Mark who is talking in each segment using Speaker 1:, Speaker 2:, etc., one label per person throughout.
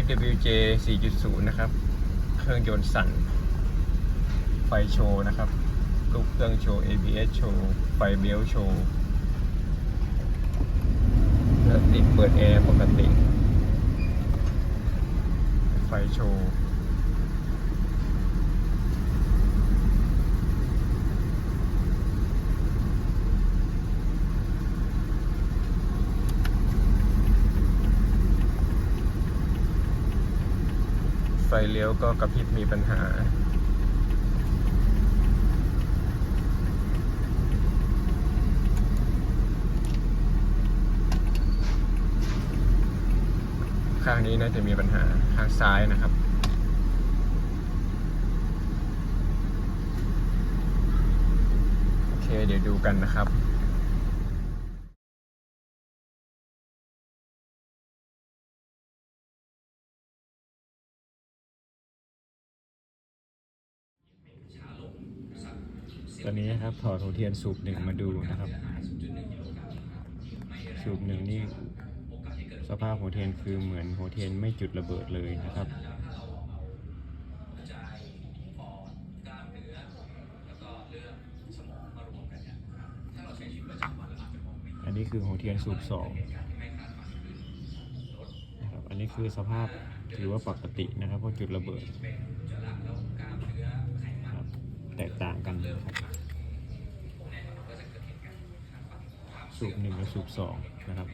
Speaker 1: Jeep WJ 4.0 นะครับ เครื่องยนต์สั่น ไฟโชว์นะครับลูกเครื่องโชว์ ABS โชว์ ไฟเบลโชว์แล้วติดเปิดแอร์ปกติ ไฟโชว์ ไฟเลี้ยวก็กระพริบมีปัญหา ข้างนี้น่าจะมีปัญหาข้างซ้ายนะครับโอเคเดี๋ยวดูกันนะครับ นะครับ ถอดหัวเทียนสูบหนึ่งมาดูนะครับ สูบหนึ่งนี่สภาพหัวเทียนคือเหมือนหัวเทียนไม่จุดระเบิดเลยนะครับอันนี้คือหัวเทียนสูบสองนะครับอันนี้คือสภาพถือว่าปกตินะครับเพราะจุดระเบิดแตกต่างกันครับ สูบหนึ่งกับสูบสองนะครับ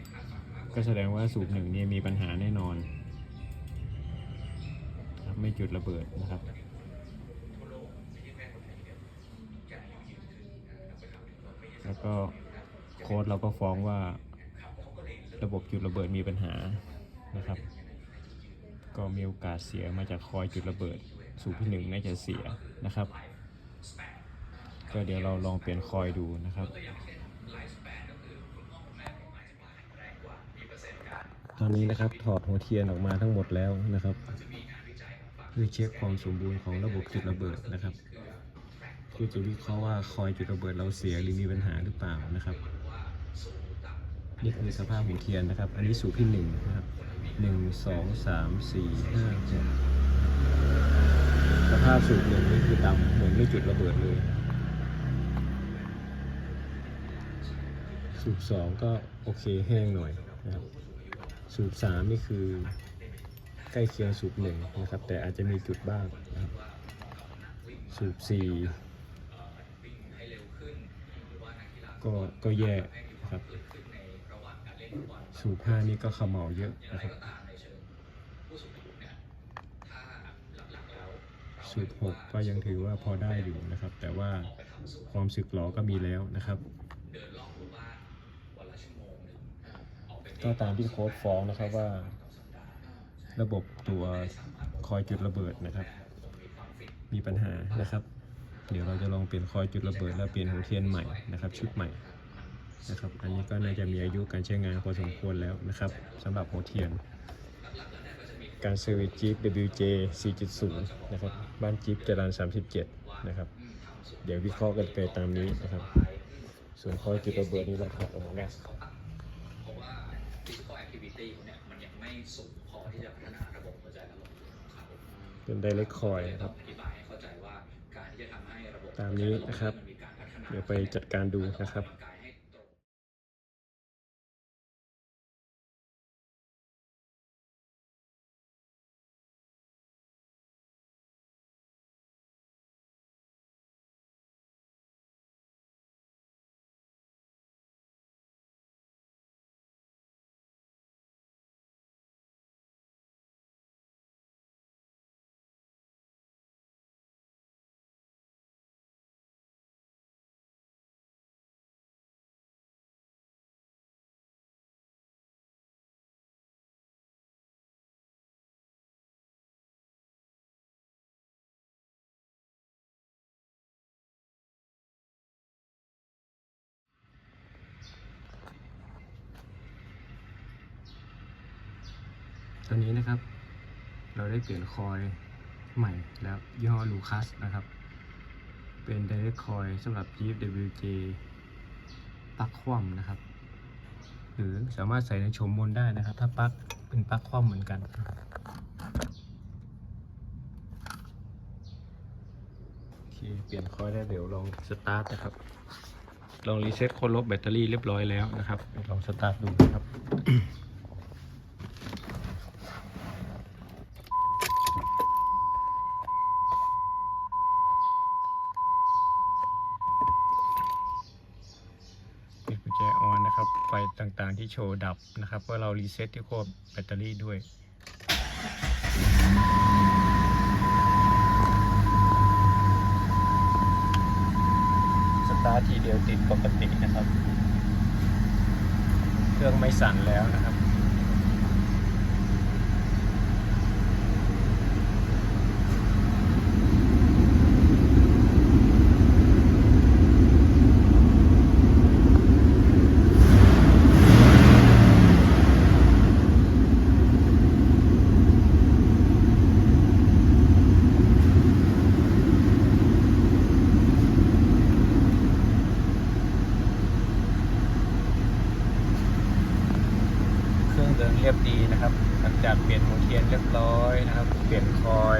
Speaker 1: ก็แสดงว่าสูบหนึ่งเนี่ยมีปัญหาแน่นอน ไม่จุดระเบิดนะครับแล้วก็โค้ดเราก็ฟ้องว่าระบบจุดระเบิดมีปัญหานะครับ ก็มีโอกาสเสียมาจากคอยจุดระเบิด สูบที่หนึ่งน่าจะเสียนะครับ ก็เดี๋ยวเราลองเปลี่ยนคอยดูนะครับ ตอนนี้นะครับถอดหัวเทียนออกมาทั้งหมดแล้วนะครับเพื่อเช็คความสมบูรณ์ของระบบจุดระเบิดนะครับเพื่อจะวิเคราะห์ว่าคอยจุดระเบิดเราเสียหรือมีปัญหาหรือเปล่านะครับนี่คือสภาพหัวเทียนนะครับ อันนี้สูบที่หนึ่งนะครับหนึ่งสองสามสี่ห้าหกสภาพสูบหนึ่งนี่คือดำเหมือนไม่จุดระเบิดเลย สูบสองก็โอเคแห้งหน่อยนะครับ สูบสามนี่คือใกล้เคียงสูบหนึ่งนะครับ แต่อาจจะมีจุดบ้างนะครับสูบสี่ก็ก็แย่นะครับสูบห้านี่ก็ขมเหลาเยอะนะครับสูบหกก็ยังถือว่าพอได้อยู่นะครับ แต่ว่าความสึกหลอก็มีแล้วนะครับ ก็ตามที่โค้ดฟ้องนะครับว่า ระบบตัวคอยจุดระเบิดนะครับ มีปัญหานะครับ เดี๋ยวเราจะลองเปลี่ยนคอยจุดระเบิด แล้วเปลี่ยนหัวเทียนใหม่นะครับ ชุดใหม่นะครับ อันนี้ก็น่าจะมีอายุการใช้งานพอสมควรแล้วนะครับสำหรับหัวเทียน การเซอร์วิสจี WJ 4.0 นะครับ บ้านจีบจรัน37 นะครับ เดี๋ยววิเคราะห์กันไปตามนี้นะครับ ส่วนคอยจุดระเบิดนี้เราถอดออกมาแล้ว
Speaker 2: เพราะว่า ตี้เนี่ยมันยังไม่สูงพอที่จะพัฒนาระบบหัวใจและระบบของเขา
Speaker 1: เป็น direct coil
Speaker 2: ต้
Speaker 1: ครับ
Speaker 2: อธิบายให้เข้าใจว่าการที่จะทำให้ระบบ
Speaker 1: ตามนี้นะครับ เดี๋ยวไปจัดการดูนะครับ
Speaker 2: ต
Speaker 1: อนนี้นะครับ เราได้เปลี่ยนคอยใหม่แล้วยี่ห้อลูคัสนะครับ เป็น direct coil สำหรับ g f WJ ปลั๊กคว่ำนะครับ หรือสามารถใส่ในชมมนได้นะครับ ถ้าปักเป็นปักคว่ำเหมือนกันโอเคเปลี่ยนคอยได้เดี๋ยวลองสตาร์ทนะครับ ลองรีเซ็ตคนลบแบตเตอรี่เรียบร้อยแล้วนะครับ ลองสตาร์ทดูนะครับ ต่างๆ ที่โชว์ดับนะครับเพื่อเรารีเซ็ตที่โคบแบตเตอรี่ด้วยสตาร์ททีเดียวติดปกตินะครับ เครื่องไม่สั่นแล้วนะครับ เค เรียบดีนะครับ หลังจากเปลี่ยนหัวเทียนเรียบร้อยนะครับ เปลี่ยนคอย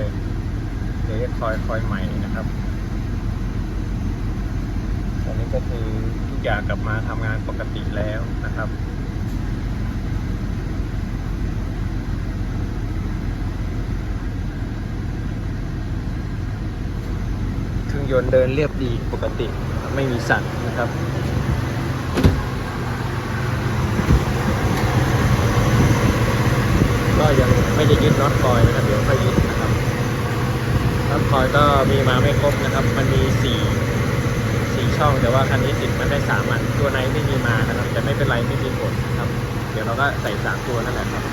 Speaker 1: เดี๋ยวคอยคอยใหม่นะครับตอนนี้ก็คือทุกอย่างกลับมาทำงานปกติแล้วนะครับเครื่องยนต์เดินเรียบดีปกติไม่มีสั่นนะครับ ก็ ยังไม่ได้ยึดน็อตคอยนะครับเดี๋ยวค่อยยึดนะครับน็อตคอยก็มีมาไม่ครบนะครับ มันมีสี่สี่ช่องแต่ว่าคันนี้ติดมันได้สามอันตัวไหนไม่มีมานะครับแต่ไม่เป็นไรไม่มีผลนะครับ เดี๋ยวเราก็ใส่สามตัวนั่นแหละครับ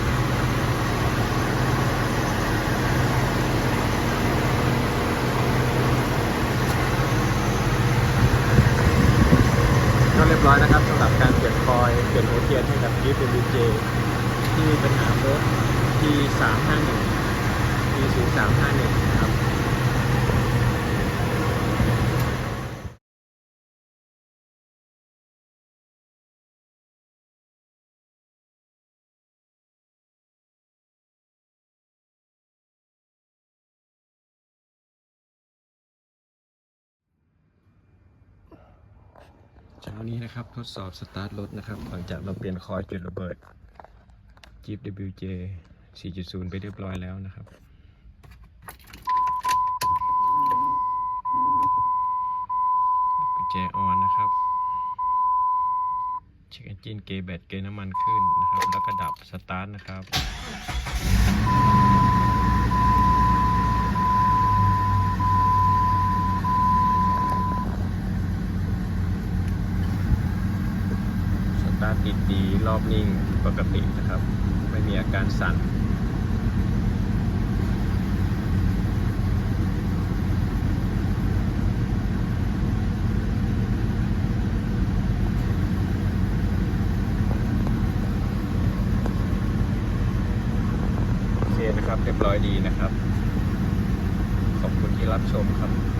Speaker 1: ก็เรียบร้อยนะครับสำหรับการเปลี่ยนคอยเปลี่ยนหัวเทียนให้กับ Jeep WJ ที่มีปัญหาโค้ด T351 T0351 นะครับเช้านี้นะครับทดสอบสตาร์ทรถนะครับหลังจากเราเปลี่ยนคอยจุดระเบิด Jeep WJ 4.0 ไปเรียบร้อยแล้วนะครับ กุญแจออนนะครับ เช็คเอนจินเกย์แบตเกย์น้ำมันขึ้นนะครับ แล้วก็ดับสตาร์ทนะครับสตาร์ทติดดีรอบนิ่งปกตินะครับ ไม่มีอาการสั่น โอเคนะครับ เรีย บร้อยดีนะครับ ขอบคุณที่รับชมครับ